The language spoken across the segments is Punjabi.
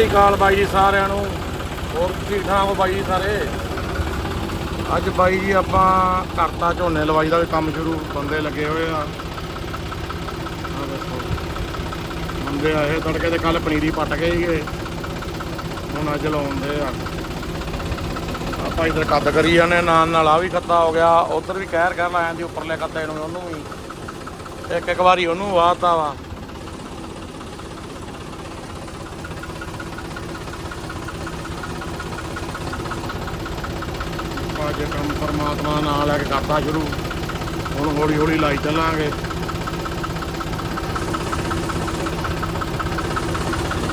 ਸ੍ਰੀ ਅਕਾਲ ਬਾਈ ਜੀ ਸਾਰਿਆਂ ਨੂੰ। ਹੋਰ ਠੀਕ ਠਾਕ ਹੋ ਬਾਈ ਜੀ ਸਾਰੇ? ਅੱਜ ਬਾਈ ਜੀ ਆਪਾਂ ਕਰਤਾ ਝੋਨੇ ਲਵਾਈ ਦਾ ਵੀ ਕੰਮ ਸ਼ੁਰੂ, ਬੰਦੇ ਲੱਗੇ ਹੋਏ ਆ। ਬੰਦੇ ਆਏ ਤੜਕੇ ਤੇ ਕੱਲ ਪਨੀਰੀ ਪੱਟ ਗਏ ਸੀਗੇ। ਹੁਣ ਅੱਜ ਲਾਉਂਦੇ ਆ। ਆਪਾਂ ਇਧਰ ਕੱਦ ਕਰੀ ਜਾਂਦੇ ਨਾਲ ਨਾਲ ਆ ਵੀ ਖੱਤਾ ਹੋ ਗਿਆ। ਉਧਰ ਵੀ ਕਹਿਰ ਕਹਿਰ ਲਾ ਜਾਂਦੀ ਉੱਪਰਲੇ ਕੱਤੇ ਨੂੰ ਉਹਨੂੰ ਵੀ। ਇੱਕ ਇੱਕ ਵਾਰੀ ਉਹਨੂੰ ਵਾਹਤਾ ਵਾ। ਅੱਜ ਕੰਮ ਪਰਮਾਤਮਾ ਨਾਲ ਲੈ ਕੇ ਕਰਤਾ ਸ਼ੁਰੂ। ਹੁਣ ਹੌਲੀ ਹੌਲੀ ਲਾਈ ਚੱਲਾਂਗੇ।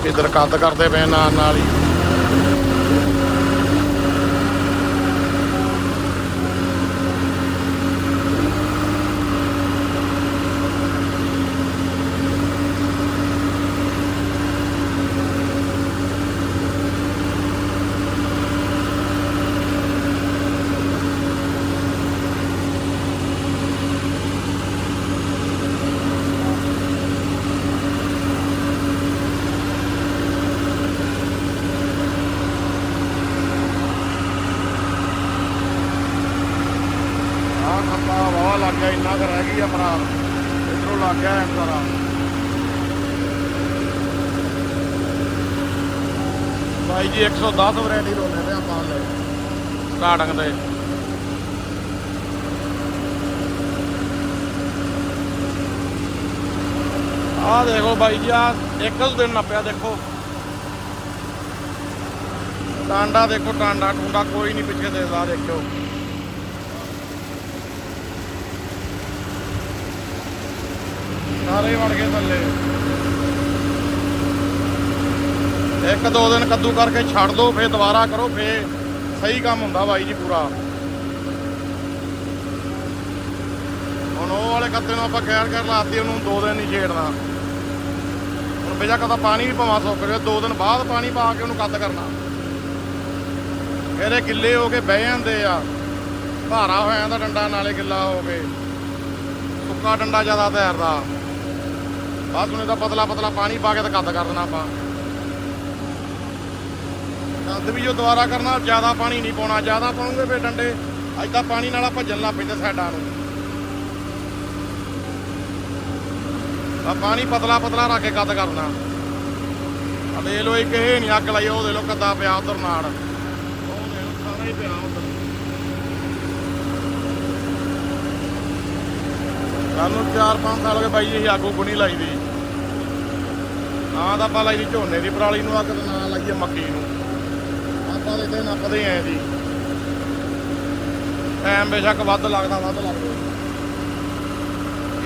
ਇਧਰ ਕੱਦ ਕਰਦੇ ਪਏ ਨਾਲ ਨਾਲ ਹੀ ਆਹ ਖੱਪਾ ਵਾਹ ਲੱਗ ਗਿਆ ਇੰਨਾ ਕੁ ਰਹਿ ਗਈ ਆ ਭਰਾ। ਇਧਰੋਂ ਲੱਗ ਗਿਆ ਸਾਰਾ। ਬਾਈ ਜੀ 110 ਵੈਰਾਈਟੀ ਰੋਨੇ ਨੇ ਆਪਾਂ ਲੈ। ਸਟਾਰਟਿੰਗ ਦੇ ਆਹ ਦੇਖੋ ਬਾਈ ਜੀ ਆ ਇੱਕ ਹੀ ਦਿਨ ਨੱਪਿਆ ਦੇਖੋ। ਟਾਂਡਾ ਦੇਖੋ ਟਾਂਡਾ ਟੁੰਡਾ ਕੋਈ ਨਹੀਂ ਪਿੱਛੇ ਦੇਖਦਾ ਦੇਖਿਓ। ਸਾਰੇ ਵੜ ਗਏ ਥੱਲੇ। ਇੱਕ ਦੋ ਦਿਨ ਕੱਦੂ ਕਰਕੇ ਛੱਡ ਦੋ, ਫੇਰ ਦੁਬਾਰਾ ਕਰੋ, ਫੇਰ ਸਹੀ ਕੰਮ ਹੁੰਦਾ ਬਾਈ ਜੀ ਪੂਰਾ। ਹੁਣ ਉਹ ਵਾਲੇ ਕੱਤੇ ਨੂੰ ਆਪਾਂ ਖੈਰ ਕਰ ਲਾਤੀ ਉਹਨੂੰ ਦੋ ਦਿਨ ਨਹੀਂ ਛੇੜਨਾ। ਹੁਣ ਬੇਜਾ ਕਦਾ ਪਾਣੀ ਵੀ ਪਵਾ ਸੁੱਕ ਰਿਹਾ, ਦੋ ਦਿਨ ਬਾਅਦ ਪਾਣੀ ਪਾ ਕੇ ਉਹਨੂੰ ਕੱਦ ਕਰਨਾ। ਫਿਰ ਇਹ ਗਿੱਲੇ ਹੋ ਕੇ ਬਹਿ ਜਾਂਦੇ ਆ। ਭਾਰਾ ਹੋ ਜਾਂਦਾ ਡੰਡਾ, ਨਾਲੇ ਗਿੱਲਾ ਹੋ ਕੇ। ਸੁੱਕਾ ਡੰਡਾ ਜ਼ਿਆਦਾ ਤੈਰਦਾ। ਬਸ ਹੁਣ ਤਾਂ ਪਤਲਾ ਪਤਲਾ ਪਾਣੀ ਪਾ ਕੇ ਤੇ ਕੱਦ ਕਰ ਦੇਣਾ ਆਪਾਂ। ਕੱਦ ਵੀ ਜੋ ਦੁਬਾਰਾ ਕਰਨਾ, ਜ਼ਿਆਦਾ ਪਾਣੀ ਨਹੀਂ ਪਾਉਣਾ, ਜ਼ਿਆਦਾ ਪਾਉਂਗੇ ਫੇ ਡੰਡੇ। ਐਦਾਂ ਪਾਣੀ ਨਾਲ ਆਪਾਂ ਜਲਣਾ ਪੈਂਦਾ ਸਾਈਡਾਂ ਨੂੰ। ਆ ਪਾਣੀ ਪਤਲਾ ਪਤਲਾ ਰੱਖ ਕੇ ਕੱਦ ਕਰਨਾ। ਆ ਦੇ ਲੋ ਇੱਕ ਇਹ ਨਹੀਂ ਅੱਗ ਲਾਈ, ਉਹ ਦੇ ਲੋ ਕੱਦਾ ਪਿਆ ਉਧਰ ਨਾਲ ਉਹ ਦੇ ਲੋ ਸਾਰਾ ਹੀ ਪਿਆ ਉਧਰ ਸਾਨੂੰ 4-5 ਸਾਲ ਹੋ ਗਏ ਬਾਈ, ਇਹ ਆਗੂ ਗੁਣੀ ਲਾਈ ਦੀ। ਨਾ ਤਾਂ ਆਪਾਂ ਲਾਈ ਦੀ ਝੋਨੇ ਦੀ ਪਰਾਲੀ ਨੂੰ ਅੱਗ ਤੇ ਨਾ ਲਾਈਏ ਮੱਕੀ ਨੂੰ। ਆਪਾਂ ਦੇ ਤੇ ਨੱਪਦੇ ਆਂ ਜੀ। ਟਾਈਮ ਬੇਸ਼ੱਕ ਵੱਧ ਲੱਗਦਾ ਵੱਧ ਲੱਗਦਾ।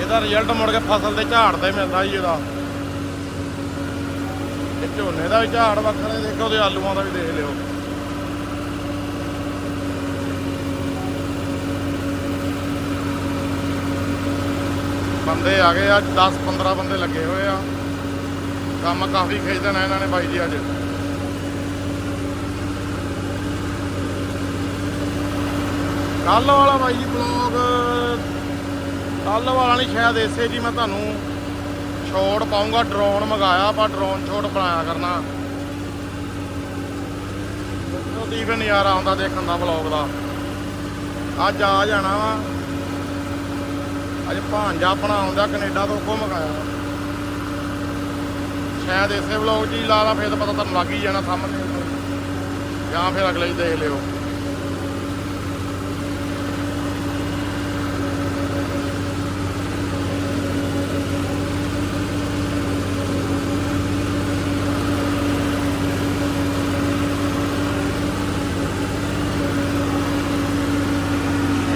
ਇਹਦਾ ਰਿਜ਼ਲਟ ਮੁੜ ਕੇ ਫਸਲ ਦੇ ਝਾੜ ਤੇ ਮਿਲਦਾ ਜੀ ਇਹਦਾ। ਝੋਨੇ ਦਾ ਵੀ ਝਾੜ ਵੱਖਰਾ, ਦੇਖੋ ਉਹਦੇ ਆਲੂਆਂ ਦਾ ਵੀ ਦੇਖ ਲਿਓ। ਬੰਦੇ ਆ ਗਏ ਅੱਜ 10 15 ਬੰਦੇ ਲੱਗੇ ਹੋਏ ਆ। ਕੰਮ ਕਾਫੀ ਖਿੱਚਦੇ ਨੇ ਇਹਨਾਂ ਨੇ ਬਾਈ ਜੀ ਅੱਜ। ਕੱਲ ਵਾਲਾ ਬਾਈ ਜੀ ਬਲੌਗ ਕੱਲ ਵਾਲਾ ਨਹੀਂ, ਸ਼ਾਇਦ ਇਸੇ ਜੀ ਮੈਂ ਤੁਹਾਨੂੰ ਛੋੜ ਪਾਉਂਗਾ ਡਰੋਨ ਮੰਗਾਇਆ ਪਰ ਡਰੋਨ ਛੋੜ ਬਣਾਇਆ ਕਰਨਾ। ਉਹਦੀ ਵੀ ਨਜ਼ਾਰਾ ਆਉਂਦਾ ਦੇਖਣ ਦਾ ਬਲੌਗ ਦਾ। ਅੱਜ ਆ ਜਾਣਾ ਵਾ। ਅੱਜ ਭਾਂਜਾ ਆਪਣਾ ਆਉਂਦਾ ਕੈਨੇਡਾ ਤੋਂ ਕੋ ਮੰਗਾਇਆ ਸ਼ਾਇਦ ਇਸੇ ਵਲੌਗ 'ਚ ਹੀ ਲਾ ਲਾ ਫਿਰ ਤਾਂ ਪਤਾ ਤੁਹਾਨੂੰ ਲੱਗ ਹੀ ਜਾਣਾ ਸਾਹਮਣੇ। ਜਾਂ ਫਿਰ ਅਗਲੇ ਹੀ ਦੇਖ ਲਿਓ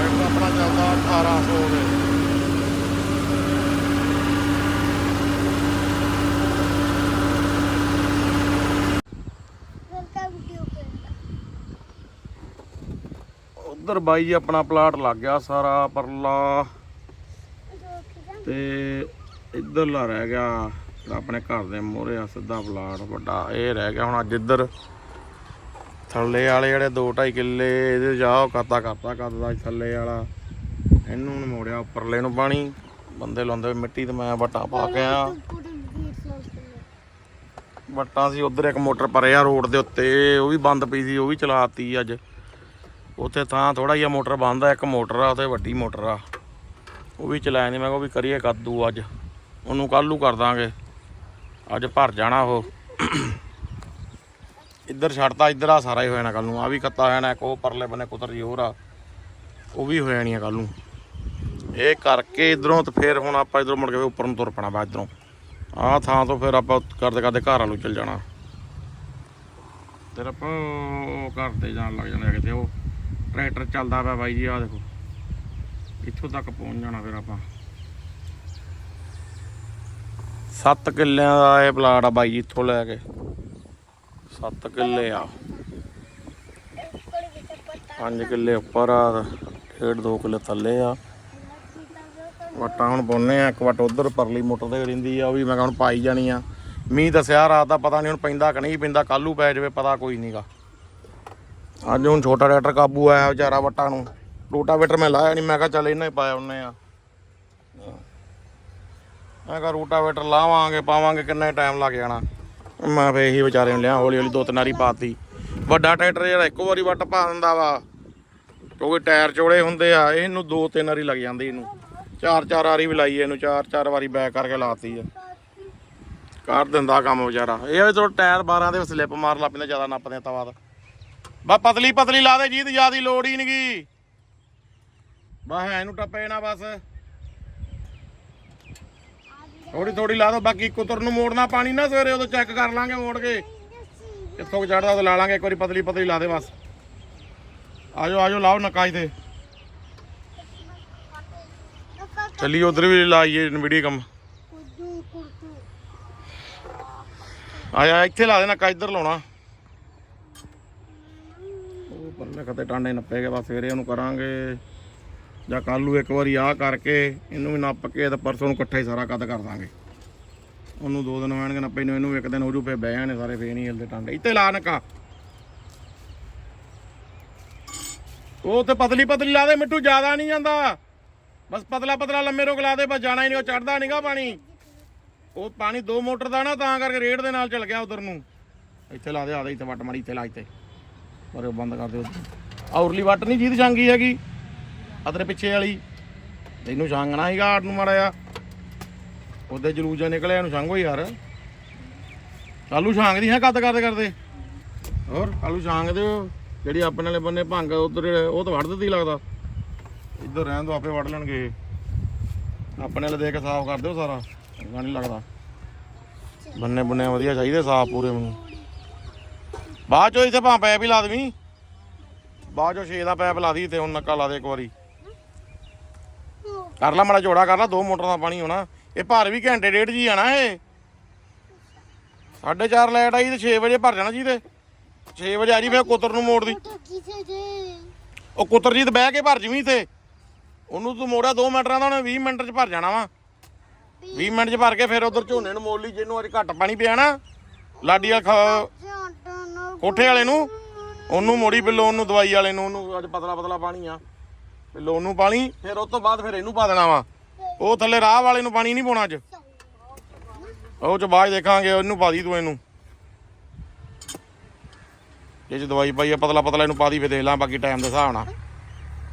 ਇੱਕ ਆਪਣਾ ਚੱਲਦਾ 1800 ਦੇ ਵੈਲਕਮ ਟੂ ਪਿੰਡ ਉਧਰ ਬਾਈ ਜੀ ਆਪਣਾ ਪਲਾਟ ਲੱਗ ਗਿਆ ਸਾਰਾ ਪਰਲਾ। ਤੇ ਇੱਧਰਲਾ ਰਹਿ ਗਿਆ ਜਿਹੜਾ ਆਪਣੇ ਘਰ ਦੇ ਮੋਹਰੇ ਆ, ਸਿੱਧਾ ਪਲਾਟ ਵੱਡਾ। ਇਹ ਰਹਿ ਗਿਆ ਹੁਣ ਅੱਜ ਇੱਧਰ। ਥੱਲੇ ਵਾਲੇ ਜਿਹੜੇ 2.5 ਕਿੱਲੇ, ਇਹਦੇ ਜਾਓ ਕਾਤਾ ਕਰਤਾ ਕੱਦ ਦਾ ਥੱਲੇ ਵਾਲਾ। ਇਹਨੂੰ ਨੀ ਮੋੜਿਆ, ਉੱਪਰਲੇ ਨੂੰ ਪਾਣੀ। ਬੰਦੇ ਲਾਉਂਦੇ ਮਿੱਟੀ ਤੇ ਮੈਂ ਵੱਟਾ ਪਾ ਕੇ ਆ ਵੱਟਾਂ ਸੀ, ਉਧਰ ਇੱਕ ਮੋਟਰ ਪਰੇ ਆ ਰੋਡ ਦੇ ਉੱਤੇ, ਉਹ ਵੀ ਬੰਦ ਪਈ ਸੀ, ਉਹ ਵੀ ਚਲਾਤੀ ਅੱਜ। ਉੱਥੇ ਤਾਂ ਥੋੜਾ ਜਿਹਾ ਮੋਟਰ ਬੰਦ ਆ ਇੱਕ ਮੋਟਰ ਆ, ਉੱਥੇ ਵੱਡੀ ਮੋਟਰ ਆ। ਉਹ ਵੀ ਚਲਾਇਆ ਨਹੀਂ ਮੈਂ ਕਿਹਾ ਉਹ ਵੀ ਕਰੀਏ ਕੱਦੂ ਅੱਜ। ਉਹਨੂੰ ਕੱਲ ਨੂੰ ਕਰ ਦਾਂਗੇ। ਅੱਜ ਭਰ ਜਾਣਾ ਉਹ। ਇੱਧਰ ਛੱਡਤਾ, ਇੱਧਰ ਆ ਸਾਰਾ ਹੀ ਹੋ ਜਾਣਾ ਕੱਲ ਨੂੰ। ਆ ਵੀ ਕੱਤਾ ਹੋ ਜਾਣਾ ਇੱਕ ਉਹ ਪਰਲੇ ਬੰਨੇ ਕੁਤਰ ਜੀ ਹੋਰ ਆ। ਉਹ ਵੀ ਹੋ ਜਾਣੀ ਆ ਕੱਲ ਨੂੰ। ਇਹ ਕਰਕੇ ਇਧਰੋਂ ਤੇ ਫਿਰ ਹੁਣ ਆਪਾਂ ਇਧਰੋਂ ਮੁੜ ਕੇ ਉੱਪਰ ਨੂੰ ਤੁਰ ਪੈਣਾ ਬਾ ਇਧਰੋਂ। ਆਹ ਥਾਂ ਤੋਂ ਫਿਰ ਆਪਾਂ ਕਰਦੇ ਕਰਦੇ ਘਰ ਵੱਲੋਂ ਚੱਲ ਜਾਣਾ। ਫਿਰ ਆਪਾਂ ਉਹ ਘਰ ਤੇ ਜਾਣ ਲੱਗ ਜਾਣਾ ਕਿਤੇ ਉਹ। ਟਰੈਕਟਰ ਚੱਲਦਾ ਪਿਆ ਬਾਈ ਜੀ, ਆਹ ਦੇਖੋ। ਇੱਥੋਂ ਤੱਕ ਪਹੁੰਚ ਜਾਣਾ ਫਿਰ ਆਪਾਂ। 7 ਕਿੱਲਿਆਂ ਦਾ ਇਹ ਪਲਾਟ ਆ ਬਾਈ ਜੀ ਇੱਥੋਂ ਲੈ ਕੇ। 7 ਕਿੱਲੇ ਆ। 5 ਕਿੱਲੇ ਉੱਪਰ ਆ ਡੇਢ 2 ਕਿੱਲੇ ਥੱਲੇ ਆ। ਵਟਾਂ ਹੁਣ ਪਾਉਨੇ ਆ, ਇੱਕ ਵਟ ਉਧਰ ਪਰਲੀ ਮੋਟਰ ਤੇ ਰਹਿੰਦੀ ਆ, ਉਹ ਵੀ ਮੈਂ ਕਿਹਾ ਹੁਣ ਪਾਈ ਜਾਣੀ ਆ। ਮੀਂਹ ਦੱਸਿਆ ਰਾਤ ਦਾ ਪਤਾ ਨਹੀਂ ਹੁਣ ਪੈਂਦਾ ਕਿ ਨਹੀਂ ਪੈਂਦਾ ਕੱਲੂ ਪੈ ਜਾਵੇ, ਪਤਾ ਕੋਈ ਨਹੀਂਗਾ ਅੱਜ ਹੁਣ ਛੋਟਾ ਟਰੈਕਟਰ ਕਾਬੂ ਆਇਆ ਵਿਚਾਰਾ ਵੱਟਾਂ ਨੂੰ। ਰੂਟਾਵੇਟਰ ਮੈਂ ਲਾਇਆ ਨਹੀਂ, ਮੈਂ ਕਿਹਾ ਚੱਲ ਇਹਨਾਂ ਹੀ ਪਾਇਆ ਉਹਨੇ ਆ। ਮੈਂ ਕਿਹਾ ਰੂਟਾਵੇਟਰ ਲਾਵਾਂਗੇ, ਪਾਵਾਂਗੇ, ਕਿੰਨਾ ਟਾਈਮ ਲੱਗ ਜਾਣਾ। ਮੈਂ ਫੇ ਇਹੀ ਵਿਚਾਰੇ ਨੂੰ ਲਿਆ ਹੌਲੀ ਹੌਲੀ ਦੋ ਤਿੰਨ ਵਾਰੀ ਪਾਤੀ। ਵੱਡਾ ਟਰੈਕਟਰ ਜਿਹੜਾ ਇੱਕੋ ਵਾਰੀ ਵੱਟ ਪਾ ਦਿੰਦਾ ਵਾ, ਕਿਉਂਕਿ ਟਾਇਰ ਚੌੜੇ ਹੁੰਦੇ ਆ, ਇਹਨੂੰ ਦੋ ਤਿੰਨ ਵਾਰੀ ਲੱਗ ਜਾਂਦੀ ਇਹਨੂੰ। ਚਾਰ ਚਾਰ ਵਾਰੀ ਵੀ ਲਾਈ ਇਹਨੂੰ, ਚਾਰ ਚਾਰ ਵਾਰੀ ਬੈਕ ਕਰਕੇ ਲਾਤੀ ਆ। ਕਰ ਦਿੰਦਾ ਕੰਮ ਵਿਚਾਰਾ। ਇਹ ਵੀ ਥੋੜਾ ਟਾਇਰ 12 ਦੇ ਸਲਿੱਪ ਮਾਰ ਲਾ ਪੈਂਦਾ, ਜ਼ਿਆਦਾ ਨੱਪਦੇ ਤਾਂ ਬਾਅਦ ਬਾ ਪਤਲੀ ਪਤਲੀ ਲਾ ਦੇ ਜੀਤ ਜਿਆਦੀ ਲੋੜ ਹੀ ਨਹੀਂਗੀ ਬਾ ਹੈ ਇਹਨੂੰ ਟੱਪੇ ਨਾ ਬਸ। ਥੋੜੀ ਥੋੜੀ ਲਾ ਦੋ ਬਾਕੀ ਕੁਤਰ ਨੂੰ ਮੋੜਨਾ ਪਾਣੀ ਨਾ ਸਵੇਰੇ ਉਦੋਂ ਚੈੱਕ ਕਰ ਲਾਂਗੇ ਮੋੜ ਕੇ। ਕਿੱਥੋਂ ਚੜਦਾ ਉਹ ਲਾ ਲਾਂਗੇ ਇੱਕ ਵਾਰੀ ਪਤਲੀ ਪਤਲੀ ਲਾ ਦੇ ਬਸ। ਆਜੋ ਆਜੋ ਲਾਓ ਨਕਾਈ ਤੇ ਚੱਲੀ ਉਧਰ ਵੀ ਲਾਈਏ ਵੀਡੀਓ ਕੰਮ। ਆਇਆ ਇੱਥੇ ਲਾ ਦੇ ਨੱਕਾ ਇੱਧਰ ਲਾਉਣਾ। ਉਹ ਪਰਲੇ ਕਤੇ ਟਾਂਡੇ ਨੱਪੇਗੇ, ਬਸ ਸਵੇਰੇ ਉਹਨੂੰ ਕਰਾਂਗੇ। ਜਾਂ ਕੱਲ ਨੂੰ ਇੱਕ ਵਾਰੀ ਆਹ ਕਰਕੇ, ਇਹਨੂੰ ਵੀ ਨੱਪ ਕੇ ਤੇ ਪਰਸੋਂ ਨੂੰ ਇਕੱਠਾ ਹੀ ਸਾਰਾ ਕੱਦ ਕਰ ਦਾਂਗੇ। ਉਹਨੂੰ ਦੋ ਦਿਨ ਵਹਿਣਗੇ ਨੱਪੇ ਨੂੰ ਇਹਨੂੰ ਇੱਕ ਦਿਨ ਹੋ ਜੂ ਫੇ ਬਹਿ ਜਾਣੇ ਸਾਰੇ ਫੇ ਨਹੀਂ ਹਿਲਦੇ ਟਾਂਡੇ। ਇੱਥੇ ਲਾ ਨੱਕਾ। ਉਹ ਤੇ ਪਤਲੀ ਪਤਲੀ ਲਾ ਦੇ ਮਿੱਠੂ ਜ਼ਿਆਦਾ ਨਹੀਂ ਜਾਂਦਾ। ਬਸ ਪਤਲਾ ਪਤਲਾ ਲੰਮੇ ਰੋਕ ਲਾ ਦੇ, ਬਸ ਜਾਣਾ ਹੀ ਨਹੀਂ, ਉਹ ਚੜਦਾ ਨਹੀਂਗਾ ਪਾਣੀ। ਉਹ ਪਾਣੀ ਦੋ ਮੋਟਰ ਦਾ ਨਾ, ਤਾਂ ਕਰਕੇ ਰੇਡ ਦੇ ਨਾਲ ਚਲ ਗਿਆ ਉਧਰ ਨੂੰ। ਇੱਥੇ ਲਾ ਦੇ, ਆ ਦੇ, ਇੱਥੇ ਵੱਟ ਮਾਰੀ, ਇੱਥੇ ਲਾ ਇੱਥੇ। ਪਰ ਬੰਦ ਕਰ ਦਿਓ ਔਰਲੀ ਵੱਟ ਨਹੀਂ ਜੀਤ ਛਾਂਗੀ ਹੈਗੀ। ਅਦਰੇ ਪਿੱਛੇ ਵਾਲੀ। ਇਹਨੂੰ ਛਾਂਗਣਾ ਸੀਗਾ ਆੜ ਨੂੰ ਮਾੜਾ ਆ ਉਹਦੇ ਜਲੂਸ ਜਿਹਾ ਨਿਕਲਿਆ, ਇਹਨੂੰ ਛਾਂਗੋ ਯਾਰ। ਆਲੂ ਛਾਂਗਦੀ ਹੈ ਕੱਦ ਕਰਦੇ ਕਰਦੇ। ਹੋਰ ਆਲੂ ਛਾਂਗਦੇ ਹੋ ਜਿਹੜੀ ਆਪਣੇ ਵਾਲੇ ਬੰਨੇ ਭੰਗ ਉਧਰ ਉਹ ਤਾਂ ਵੱਢ ਦਿੱਤੀ ਲੱਗਦਾ। ਇੱਧਰ ਰਹਿਣ ਦੋ, ਆਪੇ ਵੱਢ ਲੈਣਗੇ। ਆਪਣੇ ਵਾਲੇ ਦੇ ਕੇ ਸਾਫ਼ ਕਰ ਦਿਓ ਸਾਰਾ। ਚੰਗਾ ਨਹੀਂ ਲੱਗਦਾ। ਬੰਨੇ ਬੁੰਨੇ ਵਧੀਆ ਚਾਹੀਦੇ ਸਾਫ਼ ਪੂਰੇ ਮੈਨੂੰ। ਬਾਅਦ ਚੋਂ ਇੱਥੇ ਭਾਂ ਪੈਪ ਹੀ ਲਾ ਦੇਵੀਂ। ਬਾਅਦ ਚੋਂ 6 ਦਾ ਪੈਪ ਲਾ ਦੀ ਤੇ ਹੁਣ ਨੱਕਾ ਲਾ ਦੇ ਇੱਕ ਵਾਰੀ। ਕਰ ਲਾ ਮਾੜਾ ਜੋੜਾ ਕਰ ਲਾ ਦੋ ਮੋਟਰ ਦਾ ਪਾਣੀ ਹੋਣਾ। ਇਹ ਭਰ ਵੀ ਘੰਟੇ ਡੇਢ ਜੀ ਆਣਾ ਇਹ। 4:30 ਲਾਈਟ ਆਈ ਤੇ 6 ਵਜੇ ਭਰ ਜਾਣਾ ਜੀ ਤੇ। 6 ਵਜੇ ਆ ਜੀ ਫਿਰ ਕੁੱਤਰ ਨੂੰ ਮੋੜ ਦੀ ਉਹ ਕੁੱਤਰਜੀਤ ਬਹਿ ਕੇ ਭਰ ਜਵੀਂ ਤੇ ਉਹਨੂੰ ਤੂੰ ਮੋੜਿਆ 2 ਮਿੰਟਾਂ ਦਾ ਉਹਨੇ 20 ਮਿੰਟ ਚ ਭਰ ਜਾਣਾ ਵਾ। 20 ਮਿੰਟ ਚ ਭਰ ਕੇ ਫਿਰ ਉਧਰ ਝੋਨੇ ਨੂੰ ਮੋੜ ਲਈ ਜਿਹਨੂੰ ਅੱਜ ਘੱਟ ਪਾਣੀ ਪਿਆ ਨਾ। ਲਾਡੀ ਵਾਲ ਖ- ਕੋਠੇ ਵਾਲੇ ਨੂੰ, ਉਹਨੂੰ ਮੋੜੀ ਬਿੱਲੋ ਉਹਨੂੰ ਦਵਾਈ ਵਾਲੇ ਨੂੰ, ਉਹਨੂੰ ਅੱਜ ਪਤਲਾ ਪਤਲਾ ਪਾਣੀ ਆ। ਬਿੱਲੋ ਉਹਨੂੰ ਪਾਣੀ ਫਿਰ ਉਸ ਤੋਂ ਬਾਅਦ ਫਿਰ ਇਹਨੂੰ ਪਾ ਦੇਣਾ ਵਾ। ਉਹ ਥੱਲੇ ਰਾਹ ਵਾਲੇ ਨੂੰ ਪਾਣੀ ਨਹੀਂ ਪਾਉਣਾ ਅੱਜ। ਉਹ ਚ ਬਾਅਦ ਦੇਖਾਂਗੇ ਉਹਨੂੰ ਪਾ ਦੀ ਤੂੰ ਇਹਨੂੰ। ਜੇ ਚ ਦਵਾਈ ਪਾਈ ਆ, ਪਤਲਾ ਪਤਲਾ ਇਹਨੂੰ ਪਾ ਦੀ ਫੇ ਦੇਖ ਲਾਂ ਬਾਕੀ ਟਾਈਮ ਦੇ ਹਿਸਾਬ ਨਾਲ।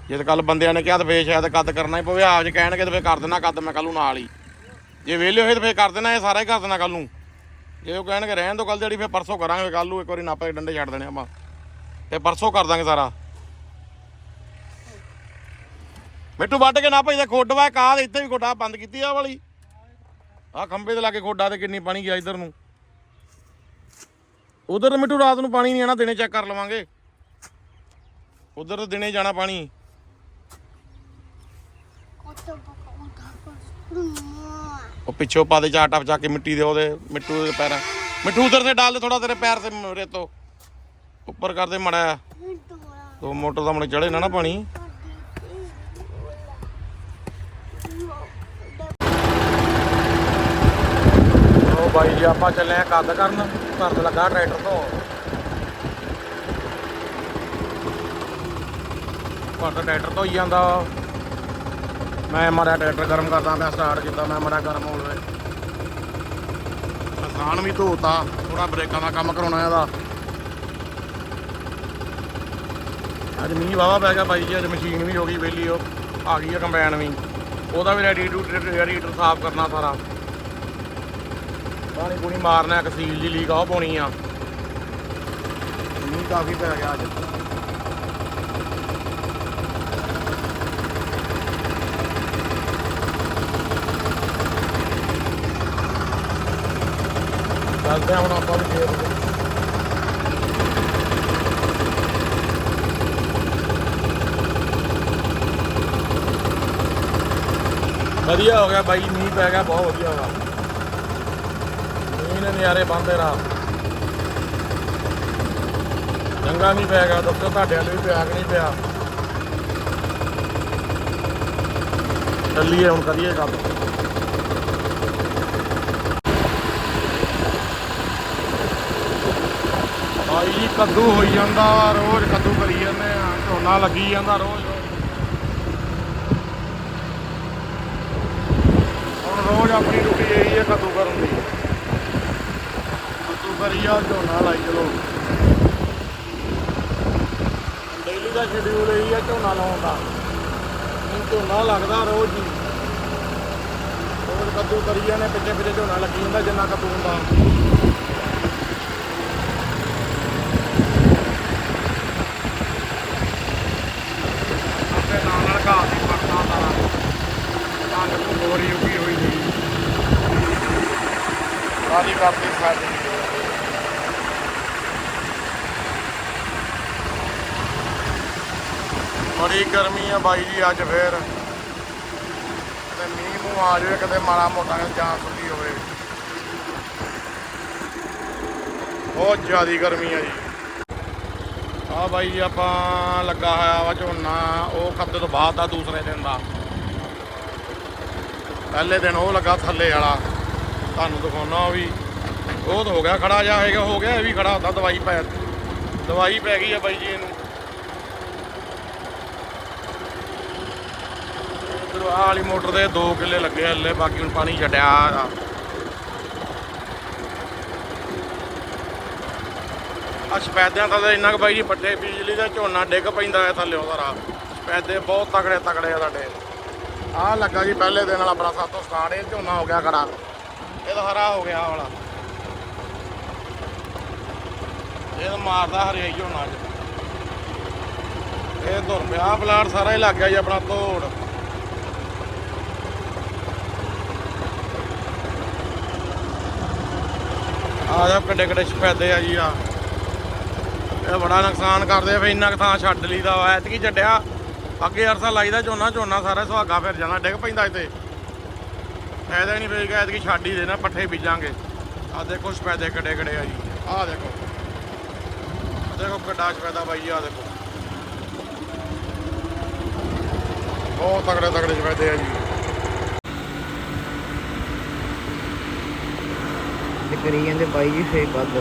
ਜੇ ਤੇ ਕੱਲ ਬੰਦਿਆਂ ਨੇ ਕਿਹਾ ਤਾਂ ਫੇਰ ਸ਼ਾਇਦ ਕੱਦ ਕਰਨਾ ਹੀ ਪਵੇ, ਆਪ ਜੇ ਕਹਿਣਗੇ ਤਾਂ ਫੇਰ ਕਰ ਦੇਣਾ ਕੱਦ ਮੈਂ ਕੱਲ ਨੂੰ ਨਾਲ ਹੀ। ਜੇ ਵਿਹਲੇ ਹੋਏ ਤਾਂ ਫੇਰ ਕਰ ਦੇਣਾ, ਇਹ ਸਾਰਾ ਹੀ ਕਰ ਦੇਣਾ ਕੱਲ ਨੂੰ। ਜੇ ਉਹ ਕਹਿਣਗੇ ਰਹਿਣ ਤੋਂ ਕੱਲ ਜਿਹੜੀ ਫੇਰ ਪਰਸੋਂ ਕਰਾਂਗੇ ਕੱਲ ਨੂੰ ਇੱਕ ਵਾਰੀ ਨਾਪੇ ਡੰਡੇ ਛੱਡ ਦੇਣੇ ਆਪਾਂ। ਤੇ ਪਰਸੋਂ ਕਰ ਦਾਂਗੇ ਸਾਰਾ। ਮਿੱਟੂ ਵੱਢ ਕੇ ਨਾ ਭਾਈ ਦਾ ਕਾਹ ਇੱਥੇ ਵੀ ਖੋਡਾ ਬੰਦ ਕੀਤੀ ਆ ਵਾਲੀ। ਆ ਖੰਬੇ ਲਾ ਕੇ ਖੋਡਾ ਤੇ ਕਿੰਨੀ ਪਾਣੀ ਗਿਆ ਇਧਰ ਨੂੰ। ਉਧਰ ਮਿੱਟੂ ਰਾਤ ਨੂੰ ਪਾਣੀ ਨਹੀਂ ਆਣਾ ਦਿਨੇ ਚੈੱਕ ਕਰ ਲਵਾਂਗੇ। ਉਧਰ ਦਿਨੇ ਜਾਣਾ ਪਾਣੀ। ਉਹ ਪਿੱਛੋਂ ਪਾ ਦੇ ਚਾਟਾ ਪਚਾ ਕੇ ਮਿੱਟੀ ਦੇ ਉਹਦੇ, ਮਿੱਟੂ ਦੇ ਪੈਰਾਂ। ਮਿੱਟੂ ਉਧਰ ਸੇ ਡਾਲ ਦੇ ਥੋੜਾ ਤੇਰੇ ਪੈਰ ਤੇ ਮੇਰੇ ਉੱਪਰ ਕਰ ਦੇ ਮੜਾ ਤੋ ਮੋਟਰ ਦਾ ਮਣ ਚੜੇ ਨਾ ਨਾ ਪਾਣੀ। ਉਹ ਬਾਈ ਜੀ, ਆਪਾਂ ਚੱਲੇ ਆ ਕੱਦ ਕਰਨ। ਕਰਦ ਲੱਗਾ ਟਰੈਕਟਰ ਤੋਂ। ਪਰ ਟਰੈਕਟਰ ਤੋਂ ਹੀ ਜਾਂਦਾ। ਮੈਂ ਮਾੜਾ ਟਰੈਕਟਰ ਗਰਮ ਕਰਦਾ ਪਿਆ ਸਟਾਰਟ ਕੀਤਾ, ਮੈਂ ਮਾੜਾ ਗਰਮ ਹੋ ਲਵੇ ਕਿਸਾਨ ਵੀ ਧੋਤਾ ਥੋੜਾ ਬ੍ਰੇਕਾਂ ਦਾ ਕੰਮ ਕਰਾਉਣਾ ਇਹਦਾ। ਅੱਜ ਮੀਂਹ ਵਾਵਾ ਪੈ ਗਿਆ ਬਾਈ ਜੀ, ਅੱਜ ਮਸ਼ੀਨ ਵੀ ਹੋ ਗਈ ਵਿਹਲੀ, ਉਹ ਆ ਗਈ ਆ ਕੰਬਾਈਨ ਵੀ। ਉਹਦਾ ਵੀ ਰੈਡੀ ਟੂ ਰੈਡੀਟਰ ਸਾਫ਼ ਕਰਨਾ ਸਾਰਾ। ਪਾਣੀ ਪੂਣੀ ਮਾਰਨਾ ਕਸੀਲ ਦੀ ਲੀਕ ਆ, ਉਹ ਪਾਉਣੀ ਆ। ਮੀਂਹ ਕਾਫੀ ਪੈ ਗਿਆ ਅੱਜ। ਚੱਲਦੇ ਹੁਣ ਆਪਾਂ ਵੀ ਖੇਤ ਵਧੀਆ ਹੋ ਗਿਆ ਬਾਈ, ਮੀਂਹ ਪੈ ਗਿਆ, ਬਹੁਤ ਵਧੀਆ ਹੋ ਗਿਆ ਮੀਂਹ ਨੇ ਨਿਆਰੇ ਬੰਦੇ ਰਾਹ ਚੰਗਾ ਨਹੀਂ ਪੈ ਗਿਆ, ਦੱਸੋ ਤੁਹਾਡੇ ਵਾਲੇ ਵੀ ਪਿਆ ਕਿ ਨਹੀਂ ਪਿਆ? ਚੱਲੀਏ ਹੁਣ, ਕਰੀਏ ਕੰਮ ਭਾਈ ਜੀ ਕੱਦੂ ਹੋਈ ਜਾਂਦਾ ਵਾ, ਰੋਜ਼ ਕੱਦੂ ਕਰੀ ਜਾਂਦੇ ਆ, ਝੋਨਾ ਲੱਗੀ ਜਾਂਦਾ ਰੋਜ਼। ਹੁਣ ਰੋਜ਼ ਆਪਣੀ ਡਿਊਟੀ ਇਹੀ ਹੈ ਕੱਦੂ ਕਰਨ ਦੀ। ਕੱਦੂ ਕਰੀ ਆ, ਝੋਨਾ ਲਾਈ ਚਲੋ। ਡੇਲੀ ਦਾ ਸ਼ਡਿਊਲ ਇਹੀ ਹੈ ਝੋਨਾ ਲਾਉਣ ਦਾ। ਝੋਨਾ ਲੱਗਦਾ ਰੋਜ਼ ਹੀ। ਰੋਜ਼ ਕੱਦੂ ਕਰੀ ਜਾਂਦੇ ਪਿੱਛੇ ਪਿੱਛੇ ਝੋਨਾ ਲੱਗੀ ਜਾਂਦਾ, ਜਿੰਨਾ ਕੱਦੂ ਹੁੰਦਾ ਤੇ ਨਾਲ ਨਾਲ ਘਾਹ ਦੀ ਪੱਕਾ ਸਾਰਾ ਕੰਨ ਨੂੰ ਗੋਰੀ ਉੱਗੀ ਹੋਈ ਸੀ ਸਾਰੀ ਕਰਤੀ ਸਾਡੀ ਬੜੀ ਗਰਮੀ ਆ ਬਾਈ ਜੀ ਅੱਜ ਫੇਰ। ਤੇ ਮੀਂਹ ਮੂੰਹ ਆ ਜਾਵੇ ਕਦੇ ਮਾੜਾ ਮੋਟਾ ਜਾਂ ਸੁੱਕੀ ਹੋਵੇ। ਬਹੁਤ ਜ਼ਿਆਦੀ ਗਰਮੀ ਆ ਜੀ। ਆ ਬਾਈ ਜੀ ਆਪਾਂ ਲੱਗਾ ਹੋਇਆ ਵਾ ਝੋਨਾ, ਉਹ ਖੱਤੇ ਤੋਂ ਬਾਅਦ ਦਾ ਦੂਸਰੇ ਦਿਨ ਦਾ। ਪਹਿਲੇ ਦਿਨ ਉਹ ਲੱਗਾ ਥੱਲੇ ਵਾਲਾ। ਤੁਹਾਨੂੰ ਦਿਖਾਉਣਾ ਉਹ ਵੀ। ਬਹੁਤ ਹੋ ਗਿਆ, ਖੜਾ ਜਾ ਹੈਗਾ, ਹੋ ਗਿਆ, ਇਹ ਵੀ ਖੜਾ ਹੁੰਦਾ, ਦਵਾਈ ਪੈ ਦਵਾਈ ਪੈ ਗਈ ਆ ਬਾਈ ਜੀ ਇਹਨੂੰ। ਇਧਰ ਆਹ ਵਾਲੀ ਮੋਟਰ ਦੇ 2 ਕਿੱਲੇ ਲੱਗੇ ਹੱਲੇ, ਬਾਕੀ ਹੁਣ ਪਾਣੀ ਛੱਡਿਆ ਆ। ਆ ਸਪੈਦਿਆਂ ਤਾਂ ਇੰਨਾ ਕੁ ਬਾਈ ਜੀ ਪੱਟੇ ਬਿਜਲੀ ਦਾ ਝੋਨਾ ਡਿੱਗ ਪੈਂਦਾ ਹੈ ਥੱਲੇ ਸਾਰਾ ਸਪੈਦੇ ਬਹੁਤ ਤਕੜੇ ਤਕੜੇ ਆ ਸਾਡੇ। ਆਹ ਲੱਗਾ ਜੀ ਪਹਿਲੇ ਦਿਨ ਵਾਲਾ ਆਪਣਾ ਸਭ ਤੋਂ ਸਟਾਰਟ, ਇਹ ਝੋਨਾ ਹੋ ਗਿਆ ਖੜਾ। ਇਹ ਤਾਂ ਹਰਾ ਹੋ ਗਿਆ ਆਹ ਵਾਲਾ। ਇਹ ਤਾਂ ਮਾਰਦਾ ਹਰਿਆਈ ਝੋਨਾ ਅੱਜ। ਇਹ ਧੁਰ ਪਿਆ ਪਲਾਟ ਸਾਰਾ ਹੀ ਲੱਗ ਗਿਆ ਜੀ ਆਪਣਾ ਤੋੜ ਆ ਜਾ ਕਿੱਡੇ ਕਿੱਡੇ ਸਫੈਦੇ ਆ ਜੀ ਆ। ਇਹ ਬੜਾ ਨੁਕਸਾਨ ਕਰਦੇ ਆ ਫੇ ਇੰਨਾ ਕੁ ਥਾਂ ਛੱਡ ਲਈਦਾ ਵਾ। ਐਤਕੀ ਛੱਡਿਆ, ਅੱਗੇ ਅਰਸਾ ਲਾਈਦਾ, ਝੋਨਾ ਝੋਨਾ, ਸਾਰਾ ਸੁਹਾਗਾ ਫਿਰ ਜਾਣਾ, ਡਿੱਗ ਪੈਂਦਾ ਇੱਥੇ। ਫਾਇਦਾ ਹੀ ਨਹੀਂ ਪਏਗਾ ਐਤਕੀ ਛੱਡ ਹੀ ਦੇਣਾ, ਪੱਠੇ ਬੀਜਾਂਗੇ। ਆ ਦੇਖੋ ਸਫੈਦੇ ਕਿੱਡੇ ਕਿੱਡੇ ਆ ਜੀ। ਆ ਦੇਖੋ। ਆਹ ਦੇਖੋ ਕਿੱਡਾ ਸਫੈਦਾ ਬਾਈ ਆ ਦੇਖੋ। ਬਹੁਤ ਤਗੜੇ ਤਗੜੇ ਸਫੈਦੇ ਆ ਜੀ। ਤੇ ਕਰੀ ਜਾਂਦੇ ਬਾਈ ਜੀ, ਫੇਰ ਵੱਧ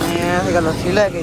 ਮੈਂ ਇਹ ਗੱਲ ਲੱਸੀ ਲੈ ਕੇ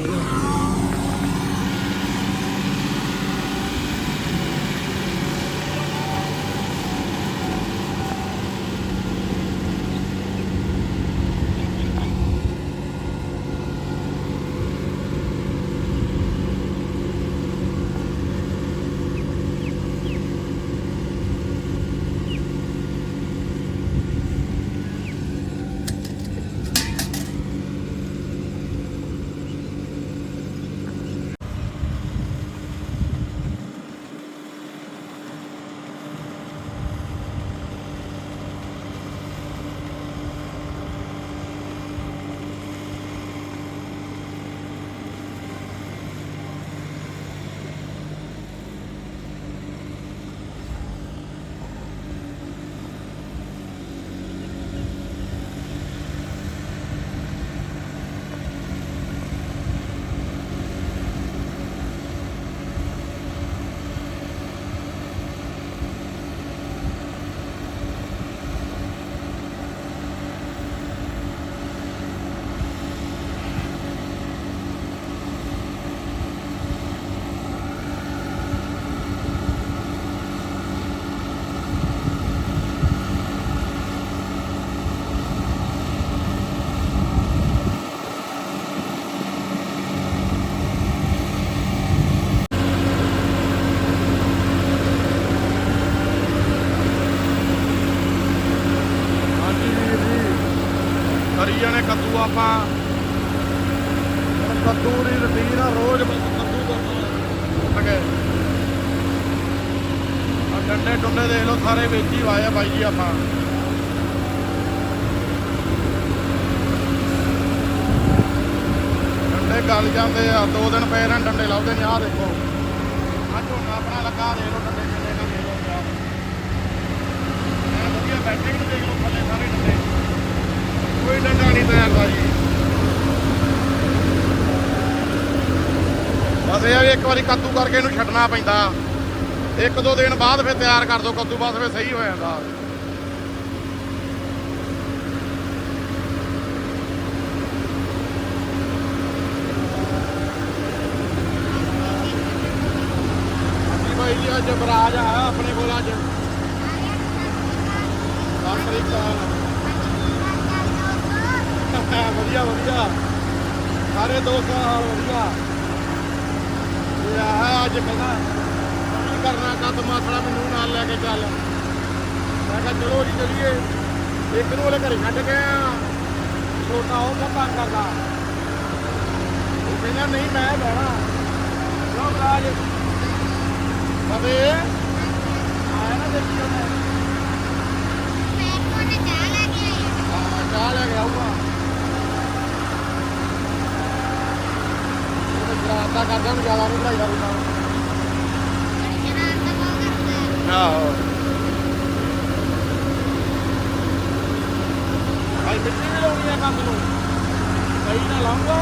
ਡੰਡੇ ਦੇਖ ਲਓ, ਸਾਰੇ ਵਿੱਚ ਹੀ ਵਾਏ ਬਾਈ ਜੀ ਆਪਾਂ। ਡੰਡੇ ਗਲ ਜਾਂਦੇ ਆ, ਦੋ ਦਿਨ ਪਏ ਰਹਿਣ, ਡੰਡੇ ਲਾਉਂਦੇ ਨੇ ਆਹ ਦੇਖੋ। ਆ ਝੋਨਾ ਆਪਣਾ ਲੱਗਾ, ਦੇਖ ਲਓ ਡੰਡੇ ਕਿੰਨੇ ਨਾ, ਦੇਖ ਲਓ ਪਿਆ ਐ ਵਧੀਆ ਬੈਠੇ ਦੇਖ ਲਓ ਥੱਲੇ ਸਾਰੇ ਡੰਡੇ। ਕੋਈ ਡੰਡਾ ਨਹੀਂ ਪਿਆ ਜੀ। ਬਸ ਇਹ ਆ ਵੀ ਇੱਕ ਵਾਰੀ ਕੱਦੂ ਕਰਕੇ ਇਹਨੂੰ ਛੱਡਣਾ ਪੈਂਦਾ। ਇੱਕ ਦੋ ਦਿਨ ਬਾਅਦ ਫਿਰ ਤਿਆਰ ਕਰ ਦੋ, ਕੱਦੂ ਬਸ ਫਿਰ ਸਹੀ ਹੋ ਜਾਂਦਾ। ਜੀ, ਅੱਜ ਬਰਾਜ ਆਇਆ ਆਪਣੇ ਕੋਲ ਅੱਜ। ਸਤਿ ਵਧੀਆ ਵਧੀਆ। ਸਾਰੇ ਦੋਸਤਾਂ ਵਧੀਆ। ਇਹ ਆ ਅੱਜ ਕਹਿੰਦਾ ਕਰਨਾ ਕੱਦ ਮਾਥੜਾ ਮੈਨੂੰ ਨਾਲ ਲੈ ਕੇ ਚੱਲ। ਮੈਂ ਕਿਹਾ ਚਲੋ ਜੀ ਚਲੀਏ। ਇੱਕ ਨੂੰ ਉਹਲੇ ਘਰੇ ਛੱਡ ਕੇ ਆ ਛੋਟਾ ਉਹ ਬਹੁਤ ਤੰਗ ਕਰਦਾ। ਉਹ ਕਹਿੰਦਾ, ਨਹੀਂ, ਮੈਂ ਬਹਿਣਾ। ਚਲੋ ਬਰਾਜ ਕਦੇ ਆਇਆ ਨਾ ਦੇਖੀ ਉਹਨੇ ਹਾਂ, ਚਾਹ ਲੈ ਕੇ ਆਊਗਾ। ਉਹ ਕਰਦਾ ਨੂੰ ਜ਼ਿਆਦਾ ਨਹੀਂ ਭਰਾਈ ਦਾ ਵੀ ਆਹੋ ਭਾਈ ਮਿੱਟੀ ਵੀ ਲਾਉਣੀ ਆ ਕੰਦ ਨੂੰ ਸਹੀ ਨਾ ਲਾਉਂਗਾ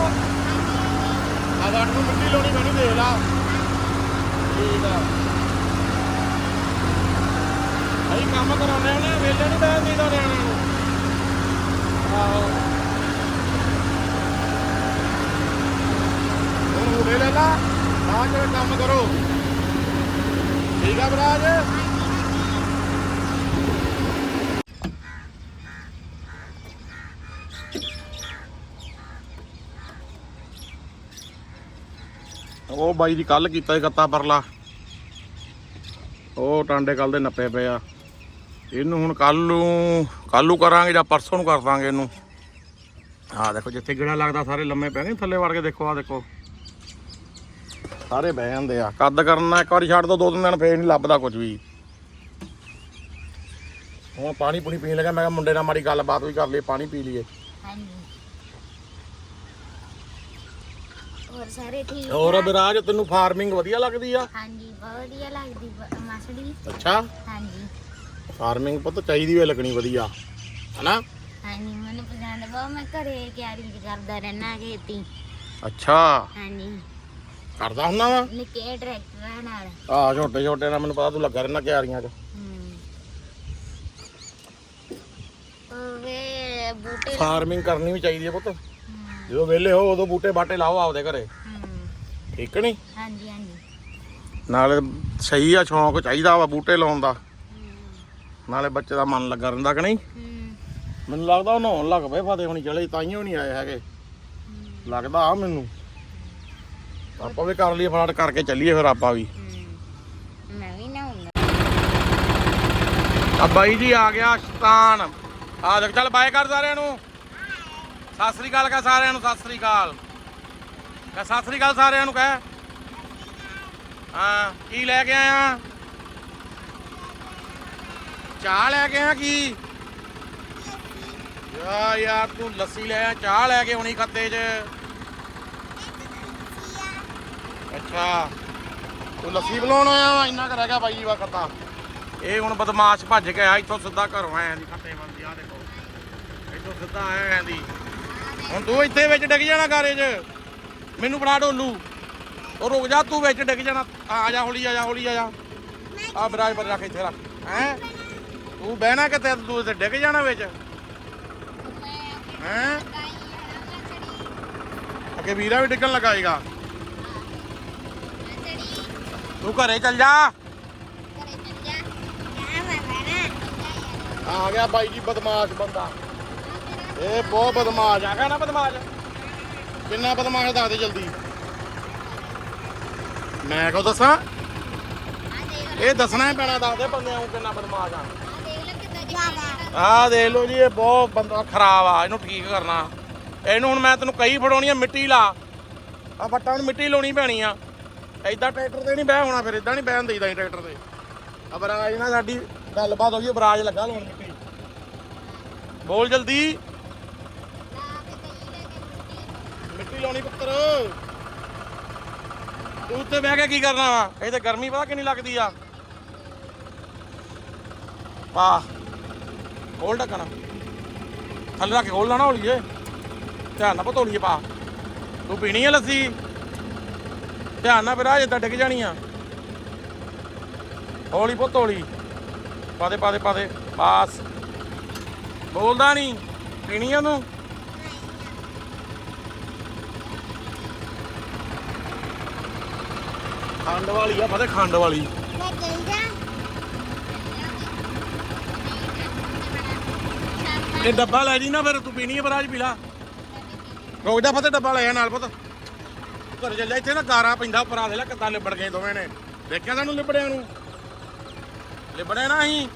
ਆ ਨੂੰ ਮਿੱਟੀ ਲਾਉਣੀ ਮੈਨੂੰ ਦੇਖ ਲਾ ਠੀਕ ਆ ਭਾਈ ਕੰਮ ਕਰਾਉਣੇ ਉਹਨੇ ਵੇਲੇ ਨਹੀਂ ਬੈਠ ਨਹੀਂ ਦਾ ਨੂੰ ਆਹੋ ਹੁਣ ਹੁਣੇ ਲੈ ਲਾ ਆ ਕੇ ਕੰਮ ਕਰੋ ਠੀਕ ਆ ਬਰਾਜ। ਉਹ ਬਾਈ ਦੀ ਕੱਲ ਕੀਤਾ ਗੱਤਾ ਪਰਲਾ। ਉਹ ਟਾਂਡੇ ਕੱਲ ਦੇ ਨੱਪੇ ਪਏ ਆ। ਇਹਨੂੰ ਹੁਣ ਕੱਲ ਨੂੰ ਕੱਲ ਨੂੰ ਕਰਾਂਗੇ ਜਾਂ ਪਰਸੋਂ ਨੂੰ ਕਰ ਦਾਂਗੇ ਇਹਨੂੰ। ਆਹ ਦੇਖੋ, ਜਿੱਥੇ ਗਿੜਾ ਲੱਗਦਾ ਸਾਰੇ ਲੰਮੇ ਪੈ ਗਏ, ਥੱਲੇ ਵੜ ਕੇ ਦੇਖੋ ਆ ਦੇਖੋ। ਸਾਰੇ ਬਹਿ ਜਾਂਦੇ ਆ। ਕੱਦ ਕਰਨਾ ਇੱਕ ਵਾਰੀ ਛੱਡ ਦੋ ਦੋ ਤਿੰਨ ਦਿਨ ਫੇਰ ਨਹੀਂ ਲੱਭਦਾ ਕੁਝ ਵੀ। ਹੁਣ ਪਾਣੀ ਪੂਣੀ ਪੀਣ ਲੱਗਾ ਮੈਂ ਕਿਹਾ ਮੁੰਡੇ ਨਾਲ ਮਾੜੀ ਗੱਲਬਾਤ ਵੀ ਕਰ ਲਈ ਪਾਣੀ ਪੀ ਲਈਏ। ਹੋਰ ਸਾਰੇ ਠੀਕ ਹੋਰ? ਵਿਰਾਜ ਤੈਨੂੰ ਫਾਰਮਿੰਗ ਵਧੀਆ ਲੱਗਦੀ ਆ? ਹਾਂਜੀ ਬਹੁਤ ਵਧੀਆ ਲੱਗਦੀ ਬ- ਮਾਸੜੀ। ਅੱਛਾ। ਹਾਂਜੀ। ਫਾਰਮਿੰਗ ਪੁੱਤ ਚਾਹੀਦੀ ਵੀ ਲੱਗਣੀ ਵਧੀਆ ਹਨਾ? ਹਾਂਜੀ ਮੈਨੂੰ ਪਸੰਦ ਬਹੁਤ ਮੈਂ ਘਰੇ ਕਿਆਰੀ ਕਰਦਾ ਰਹਿਣਾ ਖੇਤੀ। ਅੱਛਾ। ਹਾਂਜੀ। ਕਰਦਾ ਹੁੰਦਾ ਵਾ? ਨਿੱਕੇ ਟਰੈਕਟਰਾਂ ਨਾਲ। ਆ ਛੋਟੇ ਛੋਟੇ ਨਾਲ ਮੈਨੂੰ ਪਤਾ ਤੂੰ ਲੱਗਾ ਰਹਿਣਾ ਕਿਆਰੀਆਂ 'ਚ। ਵੇ ਬੂਟੇ ਫਾਰਮਿੰਗ ਕਰਨੀ ਵੀ ਚਾਹੀਦੀ ਹੈ ਪੁੱਤ। ਜਦੋਂ ਵਿਹਲੇ ਹੋ ਉਦੋਂ ਬੂਟੇ ਬਾਟੇ ਲਾਓ ਆਪਦੇ ਘਰੇ। ਠੀਕ ਨਹੀਂ? ਹਾਂਜੀ ਹਾਂਜੀ। ਨਾਲੇ ਸਹੀ ਆ ਸ਼ੌਂਕ ਚਾਹੀਦਾ ਵਾ ਬੂਟੇ ਲਾਉਣ ਦਾ। ਨਾਲੇ ਬੱਚੇ ਦਾ ਮਨ ਲੱਗਾ ਰਹਿੰਦਾ ਕਿ ਨਹੀਂ? ਮੈਨੂੰ ਲੱਗਦਾ ਉਹ ਨਹਾਉਣ ਲੱਗ ਪਏ ਫਾਦੇ ਹੁਣੀ ਚਲੇ ਤਾਈਓ ਨਹੀਂ ਆਏ ਹੈਗੇ। ਲੱਗਦਾ ਆ ਮੈਨੂੰ। ਆਪਾਂ ਵੀ ਕਰ ਲਈਏ ਫਟਾਫਟ ਕਰਕੇ ਚੱਲੀਏ ਫਿਰ ਆਪਾਂ ਵੀ। ਮੈਂ ਵੀ ਨਹਾਉਂਗਾ ਆ ਬਾਈ ਜੀ ਆ ਗਿਆ ਸ਼ਤਾਨ। ਆ ਦੇਖ ਚੱਲ ਬਾਏ ਕਰ ਸਾਰਿਆਂ ਨੂੰ। ਸਤਿ ਸ੍ਰੀ ਅਕਾਲ ਕਹ ਸਾਰਿਆਂ ਨੂੰ ਸਤਿ ਸ੍ਰੀ ਅਕਾਲ। ਕਹ ਸਤਿ ਸ੍ਰੀ ਅਕਾਲ ਸਾਰਿਆਂ ਨੂੰ ਕਹਿ। ਹਾਂ ਕੀ ਲੈ ਕੇ ਆਇਆ? ਚਾਹ ਲੈ ਕੇ ਆਇਆ ਕੀ? ਯਾ ਯਾਰ ਤੂੰ ਲੱਸੀ ਲੈ ਆਇਆ ਚਾਹ ਲੈ ਕੇ ਹੁਣੀ ਖੱਤੇ 'ਚ। ਅੱਛਾ। ਤੂੰ ਲੱਸੀ ਬੁਲਾਉਣ ਆਇਆ ਵਾ? ਇੰਨਾ ਕਰ ਰਹਿ ਗਿਆ ਬਾਈ ਵਾ ਖੱਤਾ ਇਹ ਹੁਣ ਬਦਮਾਸ਼ ਭੱਜ ਕੇ ਆਇਆ, ਇੱਥੋਂ ਸਿੱਧਾ ਘਰੋਂ ਆਇਆ ਦੀ ਖੱਤੇ ਬੰਦੀ ਆ ਦੇਖੋ। ਇੱਥੋਂ ਸਿੱਧਾ ਆਇਆ ਦੀ ਹੁਣ ਤੂੰ ਇੱਥੇ ਵਿੱਚ ਡਿੱਗ ਜਾਣਾ ਗਾਰੇ 'ਚ ਮੈਨੂੰ ਬੜਾ ਢੋਲੂ ਉਹ ਰੁਕ ਜਾ, ਤੂੰ ਵਿੱਚ ਡਿੱਗ ਜਾਣਾ। ਆ ਜਾ ਹੌਲੀ, ਆ ਜਾ, ਹੌਲੀ, ਆ ਜਾ। ਆ ਬਰਾਜ ਪਰ ਰੱਖ ਇੱਥੇ ਰੱਖ। ਹੈ? ਤੂੰ ਬਹਿਣਾ ਕਿਤੇ ਤੂੰ ਇੱਥੇ ਡਿੱਗ ਜਾਣਾ ਵਿੱਚ। ਹੈ? ਅੱਗੇ ਵੀਰਾ ਵੀ ਡਿੱਗਣ ਲਗਾਏਗਾ ਤੂੰ ਘਰੇ ਚੱਲ ਜਾ। ਆ ਗਿਆ ਬਾਈ ਜੀ ਬਦਮਾਸ਼ ਬੰਦਾ। ਇਹ ਬਹੁਤ ਬਦਮਾਸ਼ ਆ। ਗਿਆ ਨਾ ਬਦਮਾਸ਼? ਕਿੰਨਾ ਬਦਮਾਸ਼ ਦੱਸ ਦੇ ਜਲਦੀ। ਮੈਂ ਕੋ ਦੱਸਾਂ? ਇਹ ਦੱਸਣਾ ਹੀ ਪੈਣਾ ਦੱਸ ਦੇ ਬੰਦਿਆਂ ਨੂੰ ਕਿੰਨਾ ਬਦਮਾਸ਼ ਆ। ਆਹ ਦੇਖ ਲਓ ਜੀ ਇਹ ਬਹੁਤ ਬੰਦਾ ਖਰਾਬ ਆ। ਇਹਨੂੰ ਠੀਕ ਕਰਨਾ। ਇਹਨੂੰ ਹੁਣ ਮੈਂ ਤੈਨੂੰ ਕਈ ਫੜਾਉਣੀ ਆ ਮਿੱਟੀ ਲਾ। ਆ ਬੱਟਾਂ ਨੂੰ ਮਿੱਟੀ ਲਾਉਣੀ ਪੈਣੀ ਆ। ਐਦਾਂ ਟਰੈਕਟਰ ਤੇ ਨਹੀਂ ਬਹਿ ਹੋਣਾ ਫਿਰ ਇਦਾਂ ਨਹੀਂ ਬਹਿਣ ਦੇਈਦਾ ਅਸੀਂ ਟਰੈਕਟਰ ਤੇ। ਆ ਨਾਲ ਸਾਡੀ ਗੱਲਬਾਤ ਹੋਈ ਆ, ਬਰਾਜ ਲੱਗਾ ਲਾਉਣ ਮਿੱਟੀ। ਬੋਲ ਜਲਦੀ। ਮਿੱਟੀ ਲਾਉਣੀ ਪੁੱਤਰ। ਤੂੰ ਉੱਤੇ ਬਹਿ ਕੇ ਕੀ ਕਰਨਾ ਵਾ? ਇਹ ਤੇ ਗਰਮੀ ਪਤਾ ਕਿੰਨੀ ਲੱਗਦੀ ਆ। ਵਾਹ। ਖੋਲ ਢੱਕਣਾ। ਥੱਲੇ ਰੱਖ ਕੇ ਖੋਲ ਲੈਣਾ ਹੌਲੀਏ। ਧਿਆਨ ਨਾਲ ਪਤੋਲੀਏ ਪਾ। ਤੂੰ ਪੀਣੀ ਹੈ ਲੱਸੀ? ਧਿਆਨ ਨਾਲ ਆ ਜਿੱਦਾਂ ਡਿੱਗ ਜਾਣੀ ਆ। ਹੌਲੀ ਪੁੱਤ ਹੌਲੀ। ਪਾ ਦੇ ਪਾ ਦੇ ਪਾ ਦੇ ਪਾਸ ਬੋਲਦਾ ਨਹੀਂ ਪੀਣੀ ਆ ਤੂੰ ਖੰਡ ਵਾਲੀ ਆ ਪਤਾ ਖੰਡ ਵਾਲੀ। ਇਹ ਡੱਬਾ ਲੈ ਜੀ ਨਾ ਫਿਰ ਤੂੰ ਪੀਣੀ ਹੈ ਬਰਾਜ ਪੀ ਲਾ। ਰੁਕ ਜਾ ਫਤੇ ਡੱਬਾ ਲੈ ਆ ਨਾਲ ਪੁੱਤ। ਘਰ ਚੱਲ ਜਾ ਇੱਥੇ ਨਾ ਗਾਰਾ ਪੈਂਦਾ ਭਰਾ ਦੇ ਲੈ ਕਿੱਦਾਂ ਲਿਬੜ ਗਏ ਦੋਵੇਂ ਨੇ। ਦੇਖਿਆ ਸਾਨੂੰ ਲਿਬੜਿਆਂ ਨੂੰ? ਲਿਬੜੇ ਨਾ ਅਸੀਂ?